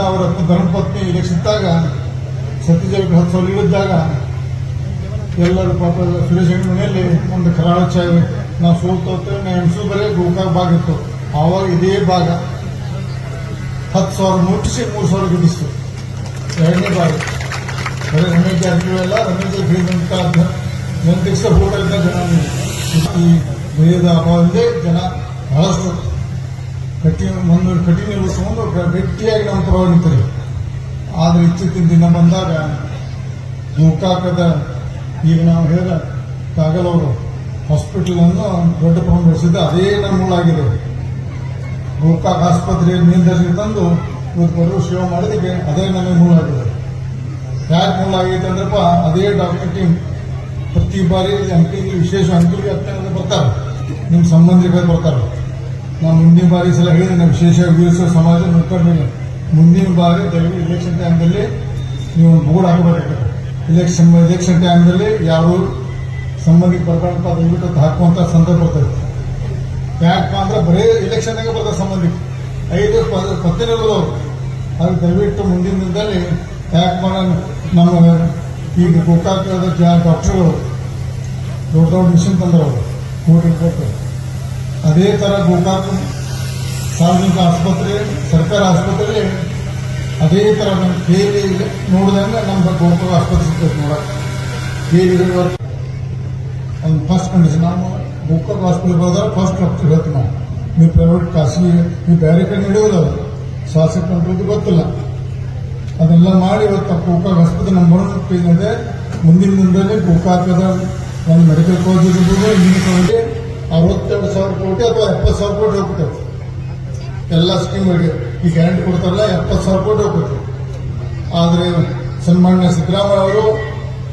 ಅವರ ಧರ್ಮಪತ್ನಿ ಇಲೆಕ್ಷನ್ದಾಗ ಸತ್ಯಜಯ ಹತ್ತು ಸಾವಿರ ಎಲ್ಲರೂ ಪಾಪ ಸುರೇಶ್ ಮನೆಯಲ್ಲಿ ಒಂದು ಕರಾಳ ಚಾಯ್ ನಾವು ಸೋಲ್ತೋತೇವೆ ನಾವು ಎಣಸು ಬರೀ ಗೋಕಾಕ್ ಭಾಗ ಇತ್ತು. ಆವಾಗ ಇದೇ ಭಾಗ. ಹತ್ತು ಸಾವಿರ ಮುಟ್ಟಿಸಿ ಮೂರು ಸಾವಿರ ಗುಡಿಸ್ತು ಎರಡನೇ ಭಾಗ. ಬರೀ ರಮೇಶ್ ಜಾರಕಿಹೊಳಿ ಎಲ್ಲ ರಮೇಶ್ ಹೇಳಿದಂಥ ಜನತೆಗೆ ಹೋಟೆಲ್ನ ಜನ. ಈ ಭಯದ ಅಭಾವದಿಂದ ಜನ ಬಹಳಷ್ಟು ಕಠಿಣ, ಒಂದು ಕಠಿಣ ಇಳಿಸ್ಕೊಂಡು ಗಟ್ಟಿಯಾಗಿ ನಾವು ಪರವಾಗಿ ನಿಂತರು ಆದರೆ ಇತ್ತೀಚಿನ ದಿನ ಬಂದಾಗ ಗೋಕಾಕದ ಈಗ ನಾವು ಹೇಳ, ಕಾಗಲವರು ಅವರು ಹಾಸ್ಪಿಟಲ್ ಅನ್ನು ದೊಡ್ಡ ಪ್ರಮಾಣ ಬೆಳೆಸಿದ್ದು ಅದೇ ನಮ್ಮ ಮೂಲಾಗಿದೆ ಗೋಕಾಕ್ ಆಸ್ಪತ್ರೆ ಮೇಲ್ದರ್ಜೆಗೆ ತಂದು ಇವತ್ತು ಬರುವ ಸೇವೆ ಮಾಡಿದಕ್ಕೆ ಅದೇ ನಮಗೆ ಮೂಲಾಗಿದೆ ಯಾಕೆ ಮೂಲ ಆಗೈತೆ ಅಂದ್ರಪ್ಪ, ಅದೇ ಡಾಕ್ಟರ್ ಟೀಮ್. ಪ್ರತಿ ಬಾರಿ ಅಂಕಿಗೆ ವಿಶೇಷ ಅಂಕಿಗೆ ಹತ್ತಿರ ಬರ್ತಾರೆ. ನಿಮ್ಮ ಸಂಬಂಧಿಕರು ಬರ್ತಾರೆ. ನಾವು ಮುಂದಿನ ಬಾರಿ ಸಲ ಹೇಳಿದ್ರೆ ನಾವು ವಿಶೇಷ ವೀರಸ ಸಮಾಜ ನೋಡ್ಕೊಂಡಿಲ್ಲ ಮುಂದಿನ ಬಾರಿ ದಯವಿಟ್ಟು ಇಲೆಕ್ಷನ್ ಟೈಮ್ದಲ್ಲಿ ನೀವು ಒಂದು ಬೋರ್ಡ್ ಹಾಕಬೇಕಾಗ್ತದೆ. ಇಲೆಕ್ಷನ್ ಇಲೆಕ್ಷನ್ ಟೈಮ್ದಲ್ಲಿ ಯಾರು ಸಂಬಂಧಿಕ ಬರ್ಬೇಕಂತ ದಯವಿಟ್ಟು ಹಾಕುವಂಥ ಸಂದರ್ಭ ಬರ್ತದೆ. ಯಾಕಪ್ಪ ಅಂದ್ರೆ ಬರೀ ಇಲೆಕ್ಷನ್ದಾಗ ಬರ್ತದೆ ಸಂಬಂಧಿಕ ಐದು ಪತ್ತಿನ ಅವರು ಅದು ದಯವಿಟ್ಟು ಮುಂದಿನ ದಿನದಲ್ಲಿ ಯಾಕಪ್ಪ ನಮ್ಮ ಈಗ ಗೋಕಾಕದ ಜ ಡಾಕ್ಟರ್ಗಳು ದೊಡ್ಡ ದೊಡ್ಡ ಮಿಷನ್ ತಂದರು ಕೋಟಿ ಕೊಟ್ಟು ಅದೇ ಥರ ಗೋಕಾಕ್ ಸಾರ್ವಜನಿಕ ಆಸ್ಪತ್ರೆ, ಸರ್ಕಾರಿ ಆಸ್ಪತ್ರೆ, ಅದೇ ಥರ ನಮ್ಮ ಕೇಳಿ ನೋಡಿದಂಗೆ ನಮ್ಮ ಗೋಕಾಕ್ ಆಸ್ಪತ್ರೆ ಸಿಗ್ತದೆ ನೋಡಕ್ಕೆ. ಕೇಳಿ ಒಂದು ಫಸ್ಟ್ ಕಂಡೀಷನ್ ನಾವು ಗೋಕಾಕ್ ಆಸ್ಪತ್ರೆ ಹೋದ್ರೆ ಫಸ್ಟ್ ಡಾಕ್ಟರ್ ಹೇಳ್ತೀವಿ ನಾವು ನೀವು ಪ್ರೈವೇಟ್ ಖಾಸಗಿ, ನೀವು ಬೇರೆ ಕಡೆ ನಡೆಯೋದು ಶಾಸಕ ಗೊತ್ತಿಲ್ಲ. ಅದೆಲ್ಲ ಮಾಡಿ ಇವತ್ತು ಗೋಕಾಕ್ ಆಸ್ಪತ್ರೆ ನಮ್ಮ ಇದೆ ಮುಂದಿನ ದಿನದಲ್ಲಿ ಗೋಕಾಕದ ಒಂದು ಮೆಡಿಕಲ್ ಕಾಲೇಜ್ ಇರ್ಬೋದು ಕಾಲೇಜ್ ಅರವತ್ತೆರಡು ಸಾವಿರ ಕೋಟಿ ಅಥವಾ ಎಪ್ಪತ್ತು ಸಾವಿರ ಕೋಟಿ ಹೋಗ್ಬಿಟ್ಟು. ಎಲ್ಲ ಸ್ಕೀಮ್ಗಳಿಗೆ ಈ ಗ್ಯಾರಂಟಿ ಕೊಡ್ತಾರಲ್ಲ, ಎಪ್ಪತ್ತು ಸಾವಿರ ಕೋಟಿ ಹೋಗ್ಬಿಟ್ಟು. ಆದರೆ ಸನ್ಮಾನ್ಯ ಸಿದ್ದರಾಮಯ್ಯ ಅವರು,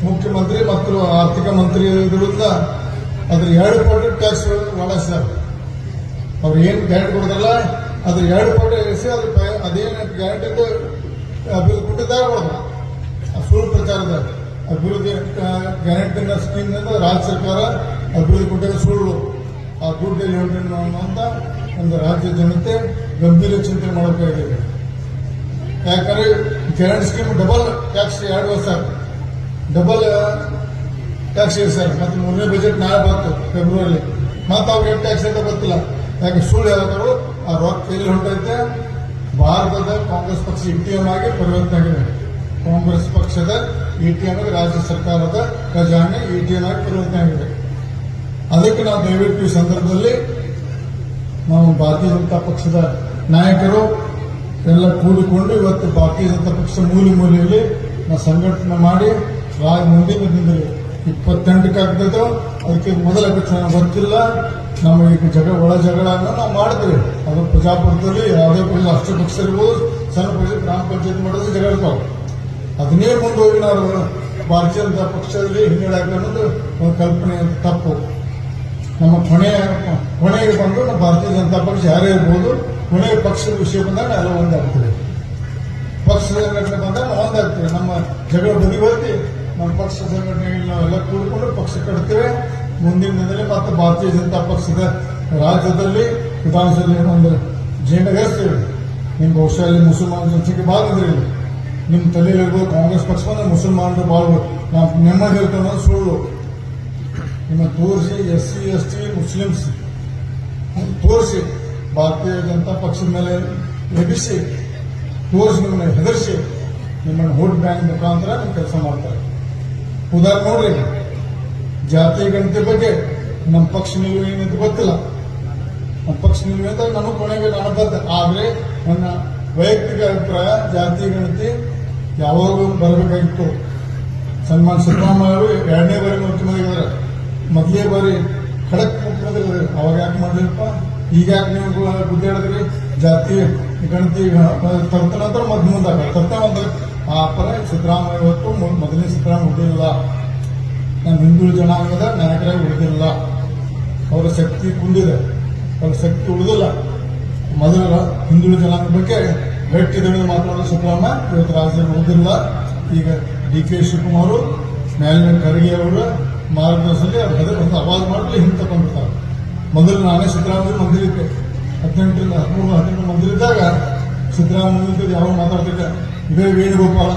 ಮುಖ್ಯಮಂತ್ರಿ ಮತ್ತು ಆರ್ಥಿಕ ಮಂತ್ರಿ ಇರೋದ್ರಿಂದ ಅದ್ರ ಎರಡು ಪಟ್ಟು ಟ್ಯಾಕ್ಸ್ ಒಳಸ್ತಾರೆ ಅವ್ರು ಏನು ಗ್ಯಾರಂಟಿ ಕೊಡ್ತಾರಲ್ಲ, ಅದ್ರ ಎರಡು ಪಟ್ಟು ಎಸಿ ಅದ್ರ ಅದೇನು ಗ್ಯಾರಂಟಿ ಅಭಿವೃದ್ಧಿ ಕೊಟ್ಟಿದ್ದಾರೆ ಕೊಡೋದು ಆ ಸುಳ್ಳು ಪ್ರಚಾರದ ಅಭಿವೃದ್ಧಿ ಗ್ಯಾರಂಟಿನ ಸ್ಕೀಮ್ನಿಂದ ರಾಜ್ಯ ಸರ್ಕಾರ ಅಭಿವೃದ್ಧಿ ಕೊಟ್ಟಿದ್ದ ಸುಳ್ಳು. ಆ ದುಡ್ಡು ಲೇಔಟನ್ನು ಅನ್ನುವಂಥ ಒಂದು ರಾಜ್ಯ ಜನತೆ ಗಂಭೀರ ಚಿಂತೆ ಮಾಡಬೇಕಾಗಿದೆ ಯಾಕಂದ್ರೆ ಗ್ರ್ಯಾಂಡ್ ಸ್ಕೀಮ್ ಡಬಲ್ ಟ್ಯಾಕ್ಸ್ ಎರಡು ವರ್ಷ. ಡಬಲ್ ಟ್ಯಾಕ್ಸ್ ಇದೆ ಸರ್. ಮತ್ತೆ ಮೂರನೇ ಬಜೆಟ್ ನಾಳೆ ಬಂತು ಫೆಬ್ರವರಿ ಮತ್ತೆ ಅವ್ರಿಗೆ ಟ್ಯಾಕ್ಸ್ ಅಂತ ಗೊತ್ತಿಲ್ಲ. ಯಾಕೆ ಸುಳ್ಳು ಹೇಳಿದ್ರು ಆ ರೊಕ್ಕ ಎಲ್ಲಿ ಹೊಂಟೈತೆ. ಭಾರತದ ಕಾಂಗ್ರೆಸ್ ಪಕ್ಷ ಇ ಟಿ ಎಂ ಆಗಿ ಪರಿವರ್ತನೆ ಆಗಿದೆ. ಕಾಂಗ್ರೆಸ್ ಪಕ್ಷದ ಇ ಟಿ ಎಂ ರಾಜ್ಯ ಸರ್ಕಾರದ ಖಜಾನೆ ಇ ಟಿ ಎಂ ಆಗಿ ಪರಿವರ್ತನೆ ಆಗಿದೆ. ಅದಕ್ಕೆ ನಾವು ದಯವಿಟ್ಟು ಈ ಸಂದರ್ಭದಲ್ಲಿ ನಾವು ಭಾರತೀಯ ಜನತಾ ಪಕ್ಷದ ನಾಯಕರು ಎಲ್ಲ ಕೂಡಿಕೊಂಡು ಇವತ್ತು ಭಾರತೀಯ ಜನತಾ ಪಕ್ಷ ಮೂಲೆ ಮೂಲೆಯಲ್ಲಿ ನಾವು ಸಂಘಟನೆ ಮಾಡಿ ರಾಜ ಮುಂದಿನ ದಿನದಲ್ಲಿ ಇಪ್ಪತ್ತೆಂಟಕ್ಕೆ ಆಗ್ತದೋ ಅದಕ್ಕೆ ಮೊದಲ ಚುನಾವಣೆ ಗೊತ್ತಿಲ್ಲ ನಮ್ಮ ಈಗ ಜಗಳ ಒಳ ಜಗಳನ್ನ ನಾವು ಮಾಡಿದ್ವಿ. ಅದು ಪ್ರಜಾಪ್ರಭುತ್ವದಲ್ಲಿ ಯಾವುದೇ ಪಕ್ಷ, ರಾಷ್ಟ್ರ ಪಕ್ಷ ಇರ್ಬೋದು, ಸಣ್ಣ ಪಕ್ಷ, ಗ್ರಾಮ ಪಂಚಾಯತ್ ಮಾಡೋದು ಜಗಳ ಇರ್ತಾವೆ. ಅದನ್ನೇ ಮುಂದೆ ನಾವು ಭಾರತೀಯ ಜನತಾ ಪಕ್ಷದಲ್ಲಿ ಹಿನ್ನಡೆ ಅನ್ನೋದು ಒಂದು ಕಲ್ಪನೆ ತಪ್ಪು. ನಮ್ಮ ಕೊನೆಯ ಕೊನೆಗೆ ಬಂದು ನಮ್ಮ ಭಾರತೀಯ ಜನತಾ ಪಕ್ಷ ಯಾರೇ ಇರ್ಬೋದು ಕೊನೆಯ ಪಕ್ಷದ ವಿಷಯ ಬಂದಾಗ ಎಲ್ಲ ಒಂದಾಗ್ತದೆ. ಪಕ್ಷದ ಸಂಘಟನೆ ಬಂದಾಗ ಒಂದಾಗ್ತದೆ. ನಮ್ಮ ಜಗಳ ಬದಿವರ್ತಿ ನಮ್ಮ ಪಕ್ಷ ಸಂಘಟನೆಗಳು ನಾವೆಲ್ಲ ಕೂಡಿಕೊಂಡು ಪಕ್ಷ ಕಟ್ತೇವೆ. ಮುಂದಿನ ದಿನದಲ್ಲಿ ಮತ್ತೆ ಭಾರತೀಯ ಜನತಾ ಪಕ್ಷದ ರಾಜ್ಯದಲ್ಲಿ ವಿಧಾನಸಭೆಯಲ್ಲಿ ಒಂದು ಜೇಂಡಗೇರಿಸ್ತೇವೆ ನಿಮ್ಮ ಬಹುಶಃ ಇಲ್ಲಿ ಮುಸಲ್ಮಾನ ಜನಸಂಖ್ಯೆ ಭಾಳ ಬಂದಿರಿ ನಿಮ್ಮ ತಲೆಯಲ್ಲಿ ಕಾಂಗ್ರೆಸ್ ಪಕ್ಷ ಬಂದ್ರೆ ಮುಸಲ್ಮಾನರು ಭಾಳ ನಾವು ನೆಮ್ಮದಿ ಇರ್ತೇವೆ ಅನ್ನೋದು ಸುಳ್ಳು. ನಿಮ್ಮ ತೋರಿಸಿ S C, S T, Muslims. ತೋರಿಸಿ. ಭಾರತೀಯ ಜನತಾ ಪಕ್ಷದ ಮೇಲೆ ಲಭಿಸಿ ತೋರಿಸಿ ನಿಮ್ಮನ್ನ ಹೆದರಿಸಿ, ನಿಮ್ಮನ್ನು ವೋಟ್ ಬ್ಯಾಂಕ್ ಮುಖಾಂತರ ನಿಮ್ಮ ಕೆಲಸ ಮಾಡ್ತಾರೆ. ಉದಾಹರಣೆ ನೋಡ್ರಿ, ಜಾತಿ ಗಣತಿ ಬಗ್ಗೆ ನಮ್ಮ ಪಕ್ಷ ನಿಲುವು ಏನಂತ ಗೊತ್ತಿಲ್ಲ. ನಮ್ಮ ಪಕ್ಷ ನಿಲುವು ಅಂತ ನನಗೆ ಕೊನೆಗೆ ನಾನು ಬದ್ಧ ಆದರೆ ನನ್ನ ವೈಯಕ್ತಿಕ ಅಭಿಪ್ರಾಯ, ಜಾತಿ ಗಣತಿ ಯಾವಾಗಲೂ ಬರಬೇಕಾಗಿತ್ತು. ಸನ್ಮಾನ್ ಸಿದ್ದರಾಮಯ್ಯ ಅವರು ಎರಡನೇ ಬಾರಿ ಮುಖ್ಯಮಂತ್ರಿ ಇದ್ದಾರೆ ಮೊದಲೇ ಬಾರಿ ಖಡಕ್ ಮುಖ್ಯಮಂತ್ರಿ ಇದ್ದಾರೆ ಅವಾಗ ಯಾಕೆ ಮಾಡಲಿಲ್ಲಪ್ಪ? ಈಗ ಯಾಕೆ ನೀವು ಹೇಳಿದ್ರಿ? ಜಾತಿ, ಗಣತಿ ತರ್ತ ನಂತರ ಮದ್ ಮುಂದಾಗ ತರ್ತ ಒಂದು ಆ ಪರ ಸಿದ್ದರಾಮಯ್ಯ ಹೊತ್ತು ಮೊದಲನೇ ಸಿದ್ದರಾಮಯ್ಯ ಉಳಿದಿಲ್ಲ. ನಾನು ಹಿಂದೂ ಜನಾಂಗದ ನಾಯಕರಾಗಿ ಉಳಿದಿಲ್ಲ. ಅವರ ಶಕ್ತಿ ಕುಂದಿದೆ. ಅವ್ರ ಶಕ್ತಿ ಉಳಿದಿಲ್ಲ. ಮೊದಲ ಹಿಂದುಳಿದ ಜನಾಂಗ ಬಗ್ಗೆ ಗಟ್ಟಿ ದಣಿದು ಮಾತನಾಡಲು ಸಿದ್ದರಾಮಯ್ಯ. ಇವತ್ತು ರಾಜ್ಯದಲ್ಲಿ ಉಳಿದಿಲ್ಲ. ಈಗ ಡಿ ಕೆ ಶಿವಕುಮಾರ್ ಮೇಲಿನ ಖರ್ಗೆ ಅವರ ಮಾರ್ಗದರ್ಶನದಲ್ಲಿ ಅವ್ರ ಹೆದರಿ ಒಂದು ಅವಾಜ್ ಮಾಡಲಿ ಹಿಂದೆ ತಗೊಂಡಿರ್ತಾರೆ. ಮೊದಲು ನಾನೇ ಸಿದ್ದರಾಮಯ್ಯ ಮಂದಿರಿದ್ದೆ ಹದಿನೆಂಟರಿಂದ ಹದಿಮೂರು ಹದಿನೆಂಟು ಮಂದಿರಿದ್ದಾಗ ಸಿದ್ದರಾಮಯ್ಯ ಯಾವ ಮಾತಾಡ್ತಿದ್ದೆ. ಇದೇ ವೇಣುಗೋಪಾಲ.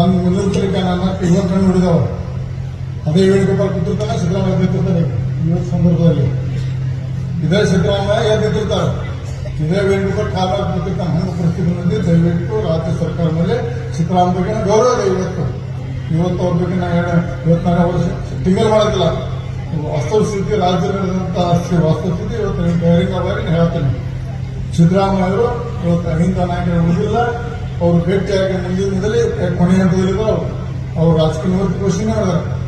ಒಂದು ಮುಂದಿರ್ತಲಿಕ್ಕೆ ನನ್ನ ಇವತ್ತು ಕಣ್ಣು ಹಿಡಿದವ ಅದೇ ವೇಣುಗೋಪಾಲ್ ಕೂತಿರ್ತಾನೆ, ಸಿದ್ದರಾಮಯ್ಯ ನಿಂತಿರ್ತಾನೆ ಇವತ್ತು ಸಂದರ್ಭದಲ್ಲಿ. ಇದೇ ಸಿದ್ದರಾಮಯ್ಯ ಯಾರು ನಿಂತಿರ್ತಾರೆ ಇದೇ ವೇಣುಗೋಪಾಲ್ ಕಾಲ ಕೂತಿರ್ತಾನೆ ಹಂಗೆ ಪರಿಸ್ಥಿತಿ ಬಂದಿದೆ ದಯವಿಟ್ಟು ರಾಜ್ಯ ಸರ್ಕಾರ ಮೇಲೆ ಸಿದ್ದರಾಮಯ್ಯ ಗೌರವ ಇದೆ ಇವತ್ತು. ಇವತ್ತು ಅವ್ರ ಬಗ್ಗೆ ಹೇಳ ಇವತ್ತು ನಾನು ಅವರು ಮಾಡೋದಿಲ್ಲ ವಾಸ್ತವಸ್ಥಿತಿ ರಾಜ್ಯದ ವಾಸ್ತವಸ್ಥಿತಿ ಇವತ್ತು ಬಹಿರಂಗವಾಗಿ ಹೇಳ್ತೇನೆ. ಸಿದ್ದರಾಮಯ್ಯ ಅವರು ಇವತ್ತು ಅಹಿಂದ ನಾಯಕರು ಉಳಿದಿಲ್ಲ ಅವರು ಭೇಟಿಯಾಗಿ ಮುಂದಿನ ದಿನದಲ್ಲಿ ಕೊನೆಯ ಹಂತದಲ್ಲಿದ್ದಾರೆ ಅವರು ರಾಜಕೀಯ ನಿವೃತ್ತಿ ಘೋಷಣೆ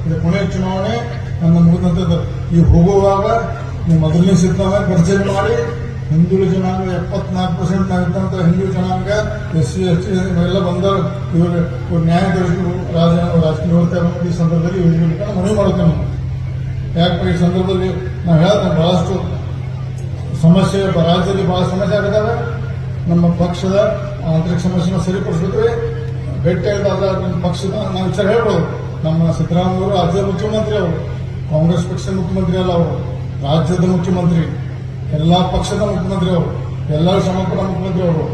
ಇದು ಕೊನೆಯ ಚುನಾವಣೆ, ನನ್ನ ಮುಗಿದಂಥದ್ದು ಈ ಹೋಗುವಾಗ ನೀವು ಮೊದಲನೇ ಸಿದ್ದರಾಮಯ್ಯ ಪರಿಚಯ ಮಾಡಿ. ಹಿಂದೂ ಜನಾಂಗ ಎಪ್ಪತ್ನಾಲ್ಕು ಪರ್ಸೆಂಟ್ ಆಗಿದ್ದಂಥ ಹಿಂದೂ ಜನಾಂಗ, ಎಸ್ ಸಿ, ಎಸ್ ಟಿ ಎಲ್ಲ ಬಂದರು ಇವರು ನ್ಯಾಯ ದೊರಕಿದ್ರು ರಾಜ ರಾಜಕೀಯ ಹೋಗ್ತಾ ಈ ಸಂದರ್ಭದಲ್ಲಿ ಇವರಿಗೆ ಮನವಿ ಮಾಡ್ತೇವೆ ನಾವು. ಯಾಕೆ ಈ ಸಂದರ್ಭದಲ್ಲಿ ನಾವು ಹೇಳ್ತೇನೆ ಬಹಳಷ್ಟು ಸಮಸ್ಯೆ ರಾಜ್ಯದಲ್ಲಿ ಬಹಳ ಸಮಸ್ಯೆ ಆಗಿದ್ದಾವೆ ನಮ್ಮ ಪಕ್ಷದ ಆಂತರಿಕ ಸಮಸ್ಯೆನ ಸರಿಪಡಿಸಿದ್ರೆ ಭೇಟಿಯಾಗಿದ್ದಾಗ ನಮ್ಮ ಪಕ್ಷದ ನಾವು ವಿಚಾರ ಹೇಳ್ಬೋದು. ನಮ್ಮ ಸಿದ್ದರಾಮಯ್ಯ ಅವರು ರಾಜ್ಯದ ಮುಖ್ಯಮಂತ್ರಿ ಅವರು. ಕಾಂಗ್ರೆಸ್ ಪಕ್ಷದ ಮುಖ್ಯಮಂತ್ರಿ ಅಲ್ಲ ಅವರು. ರಾಜ್ಯದ ಮುಖ್ಯಮಂತ್ರಿ. ಎಲ್ಲಾ ಪಕ್ಷದ ಮುಖ್ಯಮಂತ್ರಿ ಅವರು, ಎಲ್ಲರೂ ಸಮರ್ಪಣ ಮುಖ್ಯಮಂತ್ರಿ ಅವರು,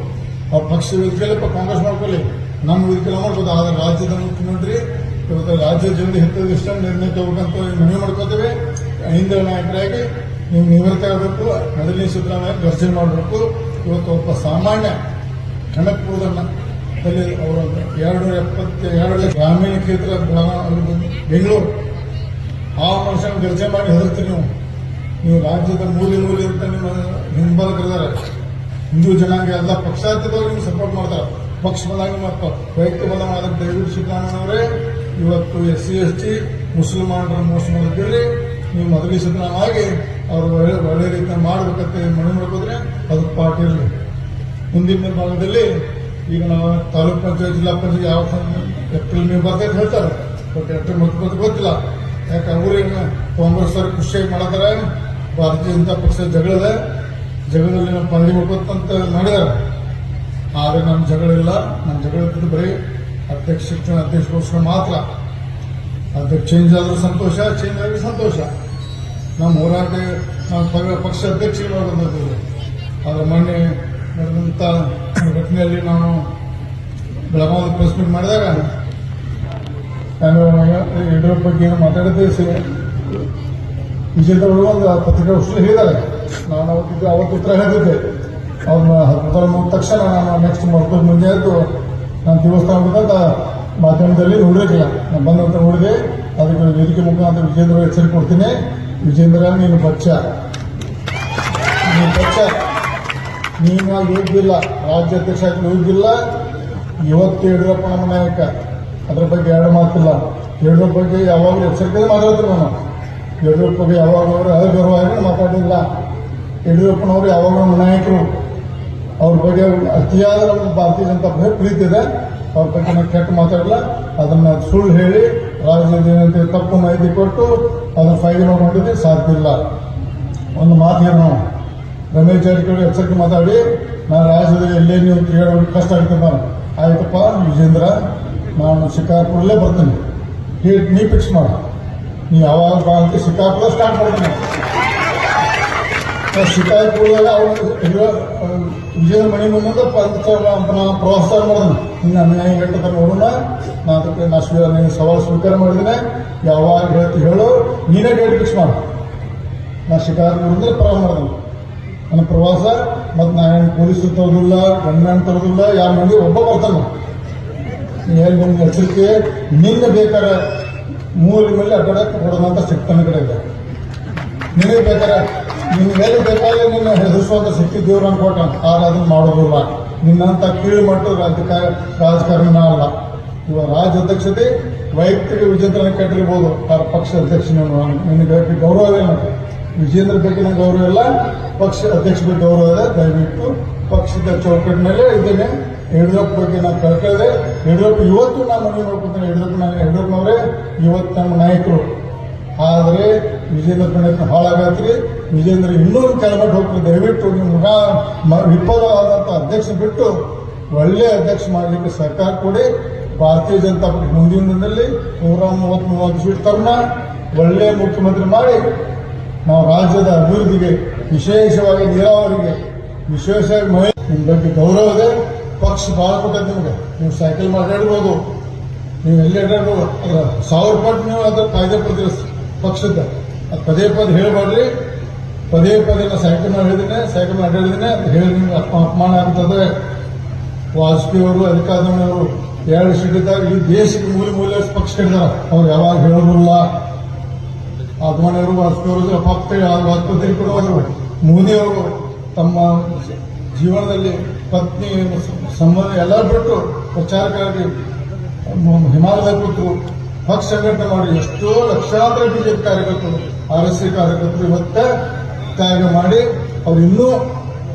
ಅವ್ರ ಪಕ್ಷ ವೇದಿಕೆಯಲ್ಲಿ ಕಾಂಗ್ರೆಸ್ ಮಾಡ್ಕೊಳ್ಳಿ. ನಮ್ಮ ವೇದಿಕೆ ಮಾಡ್ಬೋದು, ಆದ್ರೆ ರಾಜ್ಯದ ಮುಖ್ಯಮಂತ್ರಿ, ಇವತ್ತು ರಾಜ್ಯ ಜನತೆ ಹೆತ್ತದ ಇಷ್ಟ ನಿರ್ಣಯ ತಗೋಬೇಕಂತ ಮನವಿ ಮಾಡ್ಕೋತೇವೆ. ಹಿಂದಿನ ನಾಯಕರಾಗಿ ನೀವು ನಿವೃತ್ತಿ ಆಗಬೇಕು ಮೊದಲನೇ ಸಿದ್ದರಾಮಯ್ಯ ಗರ್ಜನೆ ಮಾಡಬೇಕು. ಇವತ್ತು ಒಬ್ಬ ಸಾಮಾನ್ಯ ಕಣಕ್ಕೂದನ್ನ ಅಲ್ಲಿ ಅವರ ಎರಡು ಎಪ್ಪತ್ತ ಎರಡು ಗ್ರಾಮೀಣ ಕ್ಷೇತ್ರ, ಬೆಂಗಳೂರು, ಆ ಮನುಷ್ಯನ ಗರ್ಜೆ ಮಾಡಿ ಹೆದರ್ತೀರಿ ನೀವು. ನೀವು ರಾಜ್ಯದ ಮೂಲೆ ಮೂಲೆ ಅಂತ ನಿಮ್ಮ ಹಿಂಬಾಲಕರಿದ್ದಾರೆ. ಹಿಂದೂ ಜನಾಂಗ ಎಲ್ಲ ಪಕ್ಷಾತೀತವಾಗಿ ನಿಮ್ಗೆ ಸಪೋರ್ಟ್ ಮಾಡ್ತಾರೆ. ಪಕ್ಷ ಬದಲಾವಣೆ ಮತ್ತು ವೈಯಕ್ತಿಕ ಬಲ ಮಾಡಕ್ಕೆ ದಯವಿಟ್ಟು ಸಿದ್ದರಾಮಯ್ಯವರೇ ಇವತ್ತು ಎಸ್ ಸಿ ಎಸ್ ಟಿ ಮುಸಲ್ಮಾನರ ಮೋಸ ಮಾಡಿದ್ದೀರಿ. ನೀವು ಮದುವೆ ಸಿದ್ದರಾಮಯ್ಯ ಅವರು ಒಳ್ಳೆ ಒಳ್ಳೆ ರೀತಿಯ ಮಾಡಬೇಕಂತ ಮನವಿ ಮಾಡ್ಕೋದ್ರೆ ಅದು ಪಾರ್ಟಿ ಇರಲಿ. ಮುಂದಿನ ಭಾಗದಲ್ಲಿ ಈಗ ನಾವು ತಾಲೂಕ್ ಪಂಚಾಯತ್, ಜಿಲ್ಲಾ ಪಂಚಾಯತ್ ಯಾವ ಏಪ್ರಿಲ್ ನೀವು ಬರ್ತೈತೆ ಹೇಳ್ತಾರೆ. ಬಟ್ ಎಪ್ರಿಲ್ ಮತ್ತೆ ಗೊತ್ತಿಲ್ಲ. ಯಾಕೆ ಏನು ಕಾಂಗ್ರೆಸ್ ಅವ್ರು ಖುಷಿಯಾಗಿ ಮಾಡತಾರೆ ಭಾರತೀಯ ಜನತಾ ಪಕ್ಷ ಜಗಳದ ಜಗಳದಲ್ಲಿ ನಮ್ಮ ಪದವಿ ಮಾಡ್ಬೇಕಂತ ಮಾಡಿದ್ದಾರೆ ಆದರೆ ನಮ್ಮ ಜಗಳಿಲ್ಲ. ನಮ್ಮ ಜಗಳ ಬರೀ ಅಧ್ಯಕ್ಷ ಶಿಕ್ಷಣ ಅಧ್ಯಕ್ಷಗೋಸ್ಕರ ಮಾತ್ರ. ಅಧ್ಯಕ್ಷ ಚೇಂಜ್ ಆದರೂ ಸಂತೋಷ ಚೇಂಜ್ ಆದರೆ ಸಂತೋಷ. ನಮ್ಮ ಹೋರಾಟ ನಮ್ಮ ಪಕ್ಷ ಬಂದಿದ್ದೇವೆ ಆದರೆ ಮೊನ್ನೆ ನಡೆದಂಥ ಘಟನೆಯಲ್ಲಿ ನಾನು ಬೆಳಗಾವಿ ಪ್ರೆಸ್ ಮೀಟ್ ಮಾಡಿದಾಗ ಯಡಿಯೂರಪ್ಪ ಬಗ್ಗೆ ಮಾತಾಡಿದ್ದೆ ವಿಜೇಂದ್ರ ಒಂದು ಪತ್ರಿಕಾಗೋಷ್ಠಿ ಹೇಳಿದ್ದಾರೆ ನಾನು ಅವತ್ತಿದ್ದು ಅವತ್ತು ಉತ್ತರ ಹೇಳಿದ್ದೆ. ಅವ್ರನ್ನ ಹತ್ತಿರ ಮುಗಿದ ತಕ್ಷಣ ನಾನು ನೆಕ್ಸ್ಟ್ ಮರ್ತೋದು ಮುಂದೆ ಆಯಿತು ನಾನು ದೇವಸ್ಥಾನ ಹೋಗಿದ್ದ ಮಾಧ್ಯಮದಲ್ಲಿ ನೋಡಿರಲಿಲ್ಲ ನಾನು ಬಂದಂತ ನೋಡಿದೆ. ಅದಕ್ಕೆ ವೇದಿಕೆ ಮುಖಾಂತರ ವಿಜೇಂದ್ರ ಎಚ್ಚರಿಕೆ ಕೊಡ್ತೀನಿ. ವಿಜೇಂದ್ರ, ನೀನು ಪಕ್ಷ ನೀನು ಬಚ್ಚ. ನೀನು ಅಲ್ಲಿ ಯೋಗ್ಯಿಲ್ಲ ರಾಜ್ಯಾಧ್ಯಕ್ಷ ಆಗಿ ಯೋಗ್ಯಿಲ್ಲ ಇವತ್ತು ಯಡಿಯೂರಪ್ಪ ನಮ್ಮ ನಾಯಕ. ಅದ್ರ ಬಗ್ಗೆ ಎರಡು ಮಾತಿಲ್ಲ. ಯಡಿಯೂರಪ್ಪ ಬಗ್ಗೆ ಯಾವಾಗಲೂ ಎಚ್ಚರಿಕೆ ಮಾತಾಡ್ತೀನಿ ನಾನು. ಯಡಿಯೂರಪ್ಪ ಬಗ್ಗೆ ಯಾವಾಗ ಅವರು ಅಗೌರವಾಗಿ ಮಾತಾಡಿಲ್ಲ. ಯಡಿಯೂರಪ್ಪನವರು ಯಾವಾಗ ನಮ್ಮ ನಾಯಕರು ಅವ್ರ ಬಗ್ಗೆ ಅತಿಯಾದ ನಮ್ಮ ಭಾರತೀಯ ಜನತಾ ಪಕ್ಷ ಪ್ರೀತಿ ಇದೆ. ಅವ್ರ ಬಗ್ಗೆ ನಾನು ಕೆಟ್ಟ ಮಾತಾಡಲ್ಲ. ಅದನ್ನ ಸುಳ್ಳು ಹೇಳಿ ರಾಜ್ಯದ ಏನಂತ ತಪ್ಪು ಮಾಹಿತಿ ಕೊಟ್ಟು ಅದನ್ನು ಫೈಲ್ ಮಾಡಿದ್ರೆ ಸಾಧ್ಯ ಇಲ್ಲ. ಒಂದು ಮಾತು ಹೇಳಿ ನಾವು ರಮೇಶ್ ಜಾರಕಿಹೊಳಿ ಎಚ್ಚರಿಕೆ ಮಾತಾಡಿ, ನಾನು ರಾಜ್ಯದಲ್ಲಿ ಎಲ್ಲೇ ನೀವು ತಿರುಗಾಡೋದು ಕಷ್ಟ ಆಗ್ತದೆ ನಾನು ಆಯ್ತಪ್ಪ, ವಿಜೇಂದ್ರ, ನಾನು ಶಿಕಾರ್ಪುರಲ್ಲೇ ಬರ್ತೀನಿ. ನೀ ಫಿಕ್ಸ್ ಮಾಡು. ನೀ ಯಾವಾಗ ಬಾ ಅಂತ ಸಿಕ್ಕಾಪುರ ಸ್ಟಾರ್ಟ್ ಮಾಡ್ತೀನಿ ಶಿಕಾರ್ಪುರದಾಗ ಅವನು ವಿಜಯ ಮಣಿ ಮುಂದೆ ನಾನು ಪ್ರವಾಸ ಮಾಡಿದ್ನು ಇನ್ನು ಅನ್ಯಾಯ ಹೇಳ್ತಾರೆ ನೋಡೋಣ ನಾ ಅದಕ್ಕೆ ನಾ ಸ್ವೀ ನೀನು ಸವಾಲು ಸ್ವೀಕಾರ ಮಾಡಿದ್ದೀನಿ ಯಾವಾಗ ಹೇಳ್ತಿ ಹೇಳು ನೀನೇ ಡೇಟ್ ಫಿಕ್ಸ್ ಮಾಡು ನಾ ಶಿಕಾರಪುರದಿಂದ ಪ್ರವಾಸ ಮಾಡಿದ್ನು ನನ್ನ ಪ್ರವಾಸ ಮತ್ತು ನಾನೇನು ಪೊಲೀಸರು ತರೋದಿಲ್ಲ ಗಂಡ್ಮ್ಯಾನ್ ತರೋದಿಲ್ಲ ಯಾರ ಮಂದಿ ಒಬ್ಬ ಬರ್ತಾನೆ ನೀ ಹೇಳಿ ಎಚ್ಚರಿಕೆ ನಿನ್ನ ಬೇಕಾದ್ರೆ ಮೂಲ ಮೇಲೆ ಅಡ್ಡಾಡಕ್ಕೆ ಕೊಡೋದಂತ ಸಿಕ್ತನ ಕಡೆ ಇದೆ. ನಿನಗೆ ಬೇಕಾದ್ರೆ ನಿನ್ನ ಮೇಲೆ ಬೇಕಾದ್ರೆ ನಿನ್ನ ಹೆದರಿಸುವಂತ ಶಕ್ತಿ ದೇವ್ರ ಕೊಟ್ಟ ಆದ್ರೆ ಅದನ್ನ ಮಾಡೋದಿಲ್ಲ. ನಿನ್ನಂತ ಕೀಳು ಮಟ್ಟದ ರಾಜಕಾರ ರಾಜಕಾರಣ ಅಲ್ಲ. ಇವಾಗ ರಾಜ್ಯ ಅಧ್ಯಕ್ಷತೆ ವೈಯಕ್ತಿಕ ವಿಜೇಂದ್ರನ ಕೆಟ್ಟಿರ್ಬೋದು. ಆ ಪಕ್ಷ ಅಧ್ಯಕ್ಷ ನಿನಗೆ ಗೌರವ ಇಲ್ಲ ವಿಜೇಂದ್ರ ನಂಗೆ ಗೌರವ ಇಲ್ಲ, ಪಕ್ಷ ಅಧ್ಯಕ್ಷ ಗೌರವ ಇದೆ ದಯವಿಟ್ಟು ಪಕ್ಷದ ಚೌಕಟ್ಟಿನಲ್ಲೇ ಇದ್ದೇನೆ. ಯಡಿಯೂರಪ್ಪ ಬಗ್ಗೆ ನಾನು ಕಳ್ಕೊಳ್ಳದೆ ಯಡಿಯೂರಪ್ಪ, ಇವತ್ತು ನಾನು ಮನವಿ ಮಾಡ್ಕೊತೇನೆ ಯಡಿಯೂರಪ್ಪ ಯಡಿಯೂರಪ್ಪನವರೇ, ಇವತ್ತು ನಮ್ಮ ನಾಯಕರು. ಆದರೆ ವಿಜೇಂದ್ರ ಪಂಡಿತ್ ಹಾಳಾಗತ್ರಿ ವಿಜೇಂದ್ರ ಇನ್ನೂ ಕೆಳಗಡೆ ಹೋಗ್ರಿ ದಯವಿಟ್ಟು ನಿಮ್ಮ ವಿಫಲವಾದಂಥ ಅಧ್ಯಕ್ಷ ಬಿಟ್ಟು ಒಳ್ಳೆ ಅಧ್ಯಕ್ಷ ಮಾಡಲಿಕ್ಕೆ ಸರ್ಕಾರ ಕೊಡಿ. ಭಾರತೀಯ ಜನತಾ ಪಕ್ಷ ಮುಂದಿನ ದಿನದಲ್ಲಿ ನೂರ ಮೂವತ್ತ್ ಮೂವತ್ತು ಸೀಟ್ ತರ್ಮ. ಒಳ್ಳೆ ಮುಖ್ಯಮಂತ್ರಿ ಮಾಡಿ. ನಾವು ರಾಜ್ಯದ ಅಭಿವೃದ್ಧಿಗೆ, ವಿಶೇಷವಾಗಿ ನೀರಾವರಿಗೆ, ವಿಶೇಷವಾಗಿ ಮಹಿಳೆ ನಿಮ್ಮ ಬಗ್ಗೆ ಗೌರವ ಇದೆ. ಪಕ್ಷ ಭಾಳ ಕೊಟ್ಟೈತೆ ನಿಮ್ಗೆ. ನೀವು ಸೈಕಲ್ ಮಾತಾಡ್ಬೋದು. ನೀವು ಎಲ್ಲಿ ಅಡ್ಡಾಡ್ಬೋದು? ಸಾವಿರ ಪಟ್ಟು ನೀವು ಅದ್ರ ಕಾಯ್ದೆ ಪಡ್ತೀರಿ ಪಕ್ಷದ. ಪದೇ ಪದೇ ಹೇಳಬಾರ್ರಿ ಪದೇ ಪದೇ ನಾ ಸೈಕಲ್ ಹೇಳಿದ್ದೀನಿ ಸೈಕಲ್ ಅಡ್ಡಾಡಿದ್ದೀನಿ ಅಂತ ಹೇಳಿ ನಿಮ್ಗೆ ಅಪ ಅಪಮಾನ ಆಗ್ತದೆ. ವಾಜಪೇಯಿ ಅವರು ಅಧಿಕಾರದವರು ಎರಡು ಸಿಟ್ಟಿದ್ದಾಗ ಈ ದೇಶಕ್ಕೆ ಮೂಲೆ ಮೂಲೆ ಪಕ್ಷ ಹೇಳಿದಾರ ಅವ್ರು ಯಾವಾಗ ಹೇಳೋದಿಲ್ಲ. ಅದ್ವಾನಿಯವರು ವಾಜಪೇಯಿ ಅವರು ಪಕ್ಕ ವಾಜಪೇಯಿ ಕೂಡ ಅವರು ತಮ್ಮ ಜೀವನದಲ್ಲಿ ಪತ್ನಿ ಸಂಬಂಧ ಎಲ್ಲ ಬಿಟ್ಟು ಪ್ರಚಾರಕ್ಕಾಗಿ ಹಿಮಾಲಯ ಕೂತು ಪಕ್ಷ ಸಂಘಟನೆ ಮಾಡಿ ಎಷ್ಟೋ ಲಕ್ಷಾಂತರ ಬಿಜೆಪಿ ಕಾರ್ಯಕರ್ತರು, ಆರ್ ಎಸ್ ಸಿ ಕಾರ್ಯಕರ್ತರು ಇವತ್ತೇ ತ್ಯಾಗ ಮಾಡಿ ಅವ್ರು ಇನ್ನೂ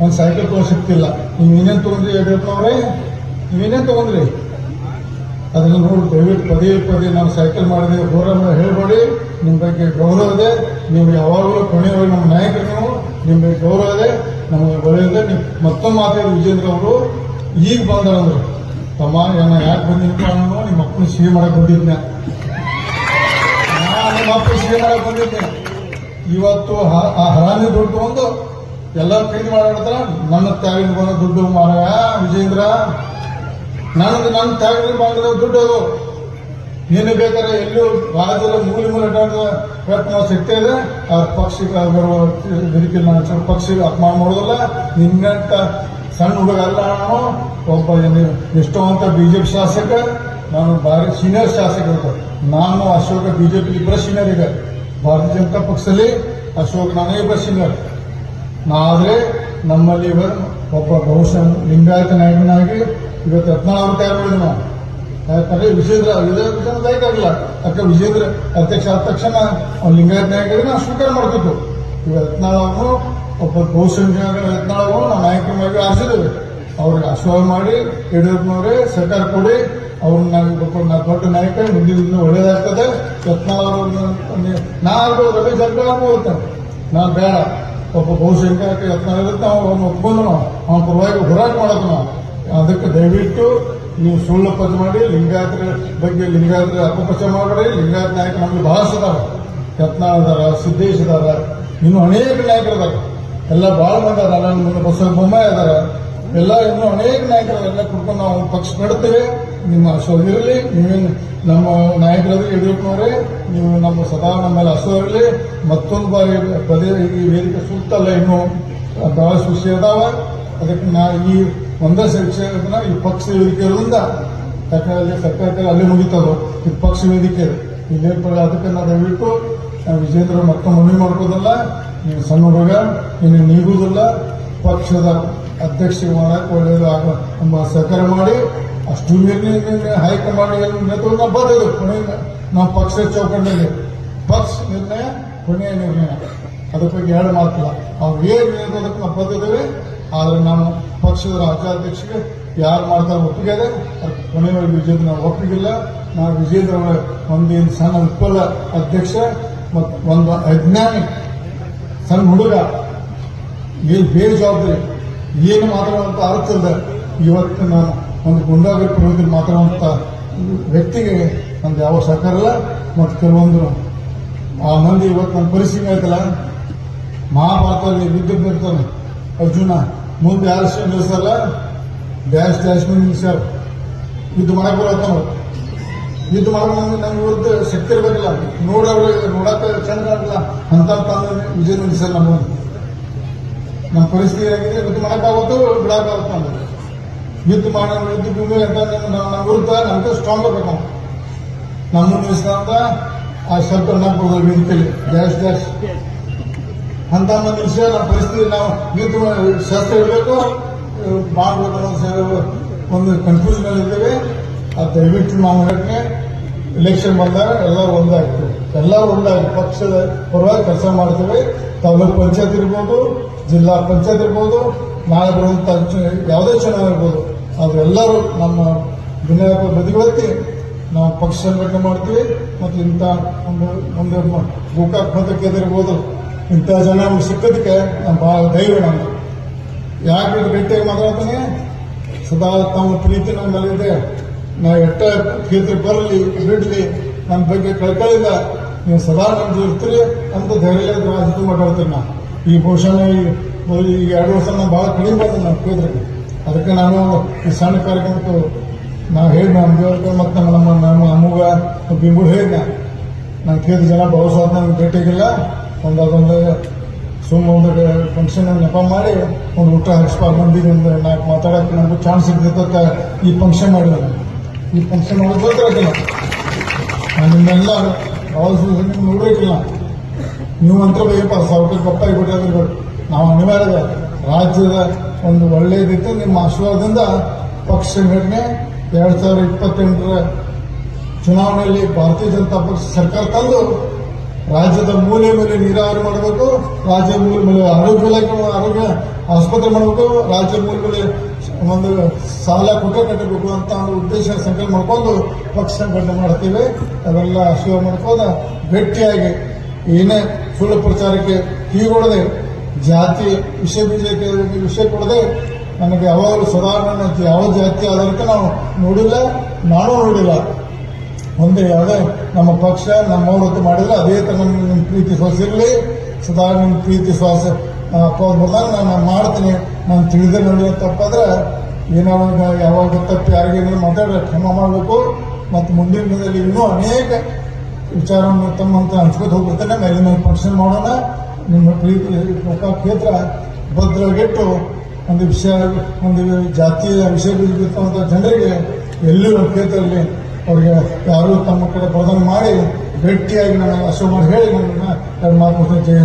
ಒಂದು ಸೈಕಲ್ ತಗೋ ಸಿಕ್ತಿಲ್ಲ ನೀವು ಏನೇನು ತಗೊಂಡ್ರಿ ಯಡಿಯೂರಪ್ಪನವ್ರೆ ನೀವೇನೇನು ತೊಗೊಂಡ್ರಿ? ಅದನ್ನು ನೋಡಿ, ದಯವಿಟ್ಟು ಪದೇ ಪದೇ ನಾವು ಸೈಕಲ್ ಮಾಡಿದೆ, ಹೋರಾಟ ಹೇಳ್ಬೇಡಿ. ನಿಮ್ಮ ಬಗ್ಗೆ ಗೌರವ ಇದೆ. ನೀವು ಯಾವಾಗಲೂ ಕೊನೆಯವರೆಗೆ ನಮ್ಮ ನಾಯಕರು ನೀವು. ನಿಮ್ಮ ಬಗ್ಗೆ ಗೌರವ ಇದೆ. ನಮಗೆ ಒಳ್ಳೆಯದೇ. ನೀವು ಮತ್ತೊಮ್ಮೆ ಮಾತಾಡಿ ವಿಜೇಂದ್ರ ಅವರು. ಈಗ ಬಂದರಂದ್ರು ತಮ್ಮ, ಏನ ಯಾಕೆ ಬಂದಿನಪ್ಪ ನಿಮ್ಮ ಅಪ್ಪನ ಸಿಹಿ ಮಾಡಕ್ ಬಂದಿದ್ದೆ ನಿಮ್ಮ ಮಕ್ಕಳು ಸಿಹಿ ಮಾಡಕ್ ಬಂದಿದ್ದೆ. ಇವತ್ತು ಆ ಹರಾಮಿ ದುಡ್ಡು ಒಂದು ಎಲ್ಲ ಖರೀದಿ ಮಾಡ್ತಾರ ನನ್ನ ತ್ಯಾಗಿನ ಬಂದ ದುಡ್ಡು ಮಾರ ವಿಜೇಂದ್ರ ನನಗೆ ನನ್ನ ತ್ಯಾಗಿನ ಮಾಡಿದ ದುಡ್ಡು ಅದು. ನೀನು ಬೇಕಾದ್ರೆ ಎಲ್ಲೂ ರಾಜ್ಯದ ಮೂಲೆ ಮೂಲೆ ಪ್ರಯತ್ನ ಸಿಗ್ತಾ ಇದೆ. ಆ ಪಕ್ಷಿಗೆ ಬರುವ ಬೆರಿಕೆ ಪಕ್ಷಿಗೆ ಅಪಮಾನ ಮಾಡೋದಿಲ್ಲ. ನಿನ್ನಂತ ಸಣ್ಣ ಹುಡುಗ ಅಲ್ಲ ನಾನು ಒಬ್ಬ ಏನು- ನಿಷ್ಠಾವಂತ ಬಿಜೆಪಿ ಶಾಸಕ, ನಾನು ಭಾರಿ ಸೀನಿಯರ್ ಶಾಸಕ. ನಾನು ಅಶೋಕ ಬಿಜೆಪಿ ಇಬ್ಬರ ಸೀನಿಯರ್ ಈಗ ಭಾರತೀಯ ಜನತಾ ಪಕ್ಷದಲ್ಲಿ ಅಶೋಕ್ ನಾನೇ ಇಬ್ಬರ ಸೀನಿಯರ್ ಆದ್ರೆ ನಮ್ಮಲ್ಲಿ ಒಬ್ಬ ಬಹುಶಃ ಲಿಂಗಾಯತ ನಾಯಕನಾಗಿ ಇವತ್ತು ಯತ್ನಾಳ್ ಅವರು ತಯಾರು ಮಾಡಿದ್ವಿ ನಾವು. ಯಾಕಂದ್ರೆ ವಿಜೇಂದ್ರ ವಿಜೇಂದ್ರ ಬೇಕಾಗಿಲ್ಲ ಯಾಕೆ ವಿಜೇಂದ್ರ ಅಧ್ಯಕ್ಷ ಆದ ತಕ್ಷಣ ಅವ್ನು ಲಿಂಗಾಯತ ನಾಯಕರಿಗೆ ನಾವು ಸ್ವೀಕಾರ ಮಾಡ್ತಿತ್ತು ಈಗ ಅವರು ಒಬ್ಬ ಬಹುಸಂಖ್ಯಾತ ಯತ್ನಾಳ್ ಅವರು ನಾವು ನಾಯಕರಾಗಿ ಆಶೀರ್ವಾದ ಮಾಡಿ ಯಡಿಯೂರಪ್ಪನವರೇ ಸರ್ಕಾರ ಕೊಡಿ. ಅವ್ರನ್ನ ನಾವು ದೊಡ್ಡ ನಾಯಕ ಮುಂದಿನ ದಿನ ಒಳ್ಳೇದಾಗ್ತದೆ. ಯತ್ನ ಅವರು ನಾ ಆಗ್ಬೋದು ರವಿ ಜಾರಕಿಹೊಳಿ ಹೋಗ್ತಾನೆ ನಾನು ಬೇಡ. ಒಬ್ಬ ಬಹುಶಂಕರಕ್ಕೆ ಯತ್ನ ಇರುತ್ತೆ, ಅವ್ನು ಒಪ್ಕೊಂಡು ಅವನ ಪರವಾಗಿ ಹೋರಾಟ ಮಾಡೋದು ನಾವು. ಅದಕ್ಕೆ ದಯವಿಟ್ಟು ನೀವು ಸುಳ್ಳು ಪದ ಮಾಡಿ, ಲಿಂಗಾಯತರ ಬಗ್ಗೆ ಲಿಂಗಾಯತರ ಅಪಪ್ರಚಾರ ಮಾಡಿ ಲಿಂಗಾಯತ ನಾಯಕ ನಮಗೆ ಬಹಳಷ್ಟು ಅದಾರ ಯತ್ನ ಅದಾರ ಸಿದ್ದೇಶ್ ಇದಾರ. ಇನ್ನು ಅನೇಕ ನಾಯಕರು ಇದಾರೆ. ಎಲ್ಲ ಭಾಳ ಮಂದಿ ಅದಾರ ನನ್ನ ಬಸವ ಬೊಮ್ಮಾಯಿ ಅದಾರ ಎಲ್ಲ ಇನ್ನು ಅನೇಕ ನಾಯಕರು ಎಲ್ಲ ಕುಡ್ಕೊಂಡು ನಾವು ಪಕ್ಷ ನಡುತ್ತೇವೆ ನಿಮ್ಮ ಇರಲಿ, ನೀವೇನು ನಮ್ಮ ನಾಯಕರಾದ್ರೆ ಯಡಿಯೂರಪ್ಪನವರೇ, ನೀವು ನಮ್ಮ ಸದಾ ನಮ್ಮ ಮೇಲೆ ಆಶೀರ್ವಾದ ಇರಲಿ. ಮತ್ತೊಂದು ಬಾರಿ ಪದೇ ಈ ವೇದಿಕೆ ಸುತ್ತಲ್ಲ ಇನ್ನು ಬಹಳಷ್ಟು ವಿಷಯ ಅದಾವ. ಅದಕ್ಕೆ ನಾ ಈ ಒಂದೇ ಶಿಕ್ಷೆ ಈ ಪಕ್ಷ ವೇದಿಕೆ ಇರೋದ್ರಿಂದ ಯಾಕಂದ್ರೆ ಸರ್ಕಾರಕ್ಕೆ ಅಲ್ಲಿ ಮುಗಿತದು. ಈ ಪಕ್ಷ ವೇದಿಕೆ ಪಡೆ ಅದಕ್ಕೆ ನಾವು ದಯವಿಟ್ಟು ವಿಜೇಂದ್ರ ಮತ್ತೊಮ್ಮೆ ಮನವಿ ಮಾಡ್ಕೋದಲ್ಲ ನೀವು ಸಣ್ಣ ಹುಡುಗ ನೀನು ನೀಗುವುದಿಲ್ಲ ಪಕ್ಷದ ಅಧ್ಯಕ್ಷ ಮಾಡಕ್ಕೆ ಒಳ್ಳೆಯದು ಆಗ ನಮ್ಮ ಸಹಕಾರ ಮಾಡಿ ಅಷ್ಟು ಹೈಕಮಾಂಡ್ ನೇತೃತ್ವ ಬರೋದು ಕೊನೆಯ ನಾವು ಪಕ್ಷ ಚೌಕಟ್ಟಿನಲ್ಲಿ ಪಕ್ಷ ನಿರ್ಣಯ, ಕೊನೆಯ ನಿರ್ಣಯ. ಅದ್ರ ಬಗ್ಗೆ ಎರಡು ಮಾತಿಲ್ಲ. ಅವ್ರು ಏನು ನಿರ್ಣಯಕ್ಕೆ ನಾವು ಬದ್ಧದೇವೆ ಆದ್ರೆ ನಾನು ಪಕ್ಷದ ರಾಜ್ಯಾಧ್ಯಕ್ಷರಿಗೆ ಯಾರು ಮಾಡ್ತಾರೆ ಒಪ್ಪಿಗೆ ಇದೆ. ಅದಕ್ಕೆ ಕೊನೆಯವರೆಗೆ ವಿಜೇಂದ್ರ ನಾವು ಒಪ್ಪಿಗಿಲ್ಲ ನಾವು ವಿಜೇಂದ್ರ ಒಂದೇನು ಸಣ್ಣ ಉತ್ಪಲ ಅಧ್ಯಕ್ಷ ಮತ್ತು ಒಂದು ಅಜ್ಞಾನಿ ಸಣ್ಣ ಹುಡುಗ. ಏನು ಬೇಜವಾಬ್ದಾರಿ? ಏನು ಮಾತಾಡುವಂತ ಅರ್ಥ ಇಲ್ಲದೆ ಇವತ್ತು ನಾನು ಒಂದು ಗುಂಡಾಗಿ ಪ್ರವೃತ್ತಿ ಮಾತಾಡುವಂತ ವ್ಯಕ್ತಿಗೆ ನಂದು ಯಾವ ಸಹಕಾರ ಇಲ್ಲ. ಮತ್ತು ಕೆಲವೊಂದು ಆ ಮಂದಿ ಇವತ್ತು ನನ್ನ ಪರಿಸ್ಥಿತಿ ಆಯ್ತಲ್ಲ ಮಹಾಭಾರತದಲ್ಲಿ ವಿದ್ಯುತ್ ಇರ್ತಾನೆ ಅರ್ಜುನ ಮುಂದೆ ಯಾರು ನಿಲ್ಲಿಸಲ್ಲ ಡ್ಯಾಶ್ ಡ್ಯಾಶ್ ಮುಂದೆ ಯುದ್ಧ ಮಾಡಕ್ಕೆ ಬರತ್ತಾನ ಯುದ್ಧ ಮಾಡಕ್ಕೆ ನಮ್ಗೆ ಇವತ್ತು ಶಕ್ತಿ ಇರಬೇಕಲ್ಲ. ನೋಡೋರು ನೋಡಕ್ಕೆ ಚಂದ ಆಗಲ್ಲ. ಅಂತ ವಿಜಯ ನಿಲ್ಲಿಸಲ್ಲ ನಮ್ಮ ನಮ್ಮ ಪರಿಸ್ಥಿತಿ ಆಗಿದೆ ಯುದ್ಧ ಮಾಡೋಕ್ಕಾಗುತ್ತೋ ಬಿಡಕ್ಕಾಗುತ್ತೋ ಅಂದ್ರೆ ಯುದ್ಧ ಮಾಡೋಣ ಯುದ್ಧ ಭೂಮಿ ಅಂತ ನಮ್ಮ ನಮ್ಮ ವಿರುದ್ಧ ನಮ್ಗೆ ಸ್ಟ್ರಾಂಗ್ ಆಗಬೇಕು ನಾವು. ನಮ್ಮ ನಿಲ್ಲಿಸಿದಂತ ಆ ಶಬ್ದ ನಮ್ಮ ವೇದಿಕೆಯಲ್ಲಿ ಡ್ಯಾಶ್ ಡ್ಯಾಶ್ ಅಂತ ಒಂದು ವಿಷಯ ನಮ್ಮ ಪರಿಸ್ಥಿತಿ ನಾವು ಯುದ್ಧ ಶಸ್ತ್ರ ಇರಬೇಕು ಮಾಡಬೇಕು ಅನ್ನೋ ಸ- ಒಂದು ಕನ್ಫ್ಯೂಷನ್ ಇದ್ದೇವೆ. ಅದು ದಯವಿಟ್ಟು ನಾವು ಹೇಳಕ್ಕೆ ಇಲೆಕ್ಷನ್ ಬಂದಾಗ ಎಲ್ಲರೂ ಒಂದಾಗ್ತೇವೆ. ಎಲ್ಲರೂ ಒಂದಾಗಿ ಪಕ್ಷದ ಪರವಾಗಿ ಕೆಲಸ ಮಾಡ್ತೀವಿ. ತಾಲೂಕು ಪಂಚಾಯತ್ ಇರ್ಬೋದು, ಜಿಲ್ಲಾ ಪಂಚಾಯತ್ ಇರ್ಬೋದು, ನಾಳೆ ಬರುವಂಥ ಯಾವುದೇ ಚುನಾವಣೆ ಇರ್ಬೋದು. ಅದೆಲ್ಲರೂ ನಮ್ಮ ವಿನಾಯಕ ಬದಿಗೊತ್ತಿ ನಾವು ಪಕ್ಷ ಸಂಘಟನೆ ಮಾಡ್ತೀವಿ. ಮತ್ತು ಇಂಥ ಒಂದು ಒಂದು ಗೋಕಾಕ್ ಮತಕ್ಕೆ ಇರ್ಬೋದು ಇಂಥ ಜನ ನಮ್ಗೆ ಸಿಕ್ಕೋದಕ್ಕೆ ನಮ್ಮ ಭಾಳ ಧೈರ್ಯ ನಮ್ಗೆ. ಯಾಕೆ ಗಟ್ಟಿಯಾಗಿ ಮಾತಾಡ್ತಾನೆ? ಸದಾ ತಮ್ಮ ಪ್ರೀತಿ ನಮ್ಮಲ್ಲಿದೆ. ನಾವು ಎಟ್ಟ ಕೀರ್ತಿ ಬರಲಿ, ಬಿಡಲಿ ನಮ್ಮ ಬಗ್ಗೆ ಕಳ್ಕಳಿಲ್ಲ. ನೀವು ಸದಾ ನಮ್ಮ ಇರ್ತೀರಿ ಅಂತ ಧೈರ್ಯ ರಾಜಕೀಯ ಮಾತಾಡ್ತೀನಿ ನಾ ಈ ಬಹುಶಃ ಮೊದಲು ಈಗ ಎರಡು ವರ್ಷ ನಾನು ಭಾಳ ಕಡಿಮೆ ಬಂದ ನಾನು ಕೇಳಿದ್ರೆ ಅದಕ್ಕೆ ನಾನು ಈ ಸಣ್ಣ ಕಾರ್ಯಕ್ರಮಕ್ಕೆ ನಾವು ಹೇಳಿ ನಮ್ಮ ದೇವ್ರ ಮತ್ತು ನಮ್ಮ ನಮ್ಮ ಅಮ್ಮಗ ಬಿಂಬುಳು ಹೇಳಿದ ನಾನು ಕೇಳಿದ ಜನ ಬಹುಶಃ ನನಗೆ ಭೇಟಿಯಾಗಿಲ್ಲ. ಒಂದು ಅದೊಂದು ಸುಮ್ಮ ಒಂದು ಫಂಕ್ಷನ್ ನೆಪ ಮಾಡಿ ಒಂದು ಊಟ ಹಾಕ್ಸ್ಬಾರ ಮಂದಿಗೆ ಒಂದು ನಾಲ್ಕು ಮಾತಾಡೋಕ್ಕೆ ನಮಗೂ ಚಾನ್ಸ್ ಸಿಗ್ತೈತೆ ಈ ಫಂಕ್ಷನ್ ಮಾಡಿದ ಈ ಫಂಕ್ಷನ್ ಮಾಡೋದು ನಾನು ಅವಾಗ ನಿಮ್ಗೆ ನೀವು ಅಂತ ಬೇಕಪ್ಪ, ಸಾವಿರ ಗಪ್ಪ ಆಗಿಬಿಟ್ಟಿದ್ರು ನಾವು ಅನಿವಾರ್ಯ ರಾಜ್ಯದ ಒಂದು ಒಳ್ಳೆಯದಿತ್ತು, ನಿಮ್ಮ ಆಶೀರ್ವಾದದಿಂದ ಪಕ್ಷ ಸಂಘಟನೆ ಎರಡು ಸಾವಿರದ ಇಪ್ಪತ್ತೆಂಟರ ಚುನಾವಣೆಯಲ್ಲಿ ಭಾರತೀಯ ಜನತಾ ಪಕ್ಷ ಸರ್ಕಾರ ತಂದು ರಾಜ್ಯದ ಮೂಲೆ ಮೇಲೆ ನೀರಾವರಿ ಮಾಡಬೇಕು ರಾಜ್ಯ ಮೂಲೆ ಮೇಲೆ ಆರೋಗ್ಯ ಇಲಾಖೆ ಆರೋಗ್ಯ ಆಸ್ಪತ್ರೆ ಮಾಡಬೇಕು ರಾಜ್ಯ ಮೂಲೆ ಮೇಲೆ ಒಂದು ಸಾಲ ಕೊಟ್ಟ ಕಟ್ಟಬೇಕು ಅಂತ ಒಂದು ಉದ್ದೇಶ ಸಂಕಲ್ಪ ಮಾಡ್ಕೊಂಡು ಪಕ್ಷ ಸಂಘಟನೆ ಮಾಡ್ತೀವಿ. ಅವೆಲ್ಲ ಆಶೀರ್ವಾದ ಮಾಡ್ಕೊಂಡು ಗಟ್ಟಿಯಾಗಿ ಏನೇ ಸುಳ್ಳು ಪ್ರಚಾರಕ್ಕೆ ಕಿವಿಗೊಡದೆ, ಜಾತಿ ವಿಷಯ ಬೀಜಕ್ಕೆ ವಿಷಯ ಕೊಡದೆ, ನನಗೆ ಯಾವಾಗಲೂ ಸುಧಾರಣೆ ಯಾವ ಜಾತಿ ಆಧಾರಕ್ಕೆ ನಾವು ನೋಡಿಲ್ಲ, ನಾನು ನೋಡಿಲ್ಲ. ಒಂದೇ ಯಾವುದೇ ನಮ್ಮ ಪಕ್ಷ ಹೊತ್ತು ಮಾಡಿದ್ರೆ ಅದೇ ಥರ ನಮ್ಮ ನಿಮ್ಮ ಪ್ರೀತಿ ಶ್ವಾಸ ಇರಲಿ ಸದಾ ನಿಮ್ಮ ಪ್ರೀತಿ ಶ್ವಾಸ ಬಂದಾಗ ನಾನು ಮಾಡ್ತೀನಿ. ನಾನು ತಿಳಿದೇ ನೋಡಿ ತಪ್ಪಾದ್ರೆ ಏನೋ ಯಾವಾಗ ತಪ್ಪು ಯಾರಿಗೇನಾದ್ರು ಮಾತಾಡಿದ್ರೆ ಕ್ಷಮ ಮಾಡಬೇಕು. ಮತ್ತು ಮುಂದಿನ ದಿನದಲ್ಲಿ ಇನ್ನೂ ಅನೇಕ ವಿಚಾರವನ್ನು ತಮ್ಮಂತ ಹಂಚ್ಕೊತ ಹೋಗ್ಬಿಡ್ತಾನೆ. ಮೇಲೆ ಫಂಕ್ಷನ್ ಮಾಡೋಣ. ನಿಮ್ಮ ಪ್ರೀತಿ ಕ್ಷೇತ್ರ ಭದ್ರವಾಗಿಟ್ಟು ಒಂದು ವಿಷಯ, ಒಂದು ಜಾತಿಯ ವಿಷಯ ಬಿದ್ದಿರ್ತಕ್ಕಂಥ ಜನರಿಗೆ ಎಲ್ಲೂ ನಮ್ಮ ಕ್ಷೇತ್ರದಲ್ಲಿ ಅವ್ರಿಗೆ ಯಾರು ತಮ್ಮ ಕಡೆ ಪ್ರದಾನ ಮಾಡಿ ಗಟ್ಟಿಯಾಗಿ ನನಗೆ ಅಶೋ ಮಾಡಿ ಹೇಳಿ ನನ್ನ ಮಾತು ಜಯ